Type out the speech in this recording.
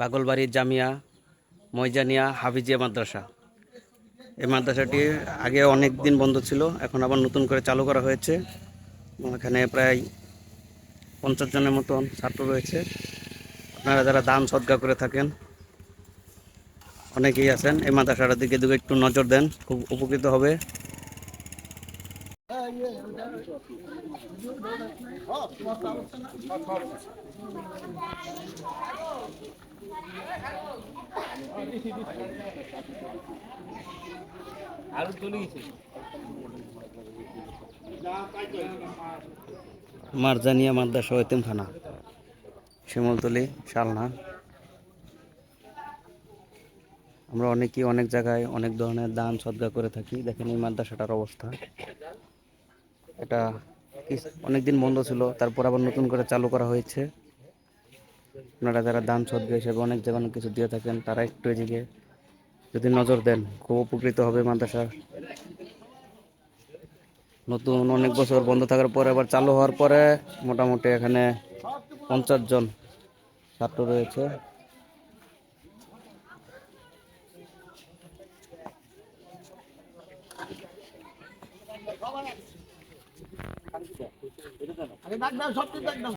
বাগলবাড়ি জামিয়া, ময়জানিয়া, হাফিজিয়া মাদ্রাসা। এই মাদ্রাসাটি আগে অনেক দিন বন্ধ ছিল, এখন আবার নতুন করে চালু করা হয়েছে। এখানে প্রায় পঞ্চাশ জনের মতন ছাত্র রয়েছে। আপনারা যারা দান সদ্গা করে থাকেন, অনেকেই আছেন, এই মাদ্রাসাটার দিকে দিকে একটু নজর দেন, খুব উপকৃত হবে। মারজানিয়া মাদ্রাসা ও এতিমখানা শিমলতলি, শালনা। আমরা অনেকেই অনেক জায়গায় অনেক ধরনের দান সদ্গা করে থাকি। দেখেন এই মাদ্রাসাটার অবস্থা। এটা অনেক দিন বন্ধ ছিল, তারপর আবার নতুন করে চালু করা হয়েছে। আপনারা যারা দান সদ্গা হিসেবে অনেক জায়গায় অনেক কিছু দিয়ে থাকেন, তারা একটু এদিকে যদি নজর দেন, খুব উপকৃত হবে মাদ্রাসা নতুন অনেক বছর বন্ধ থাকার পরে, আবার চালু হওয়ার পরে মোটামুটি এখানে পঞ্চাশ জন ছাত্র রয়েছে।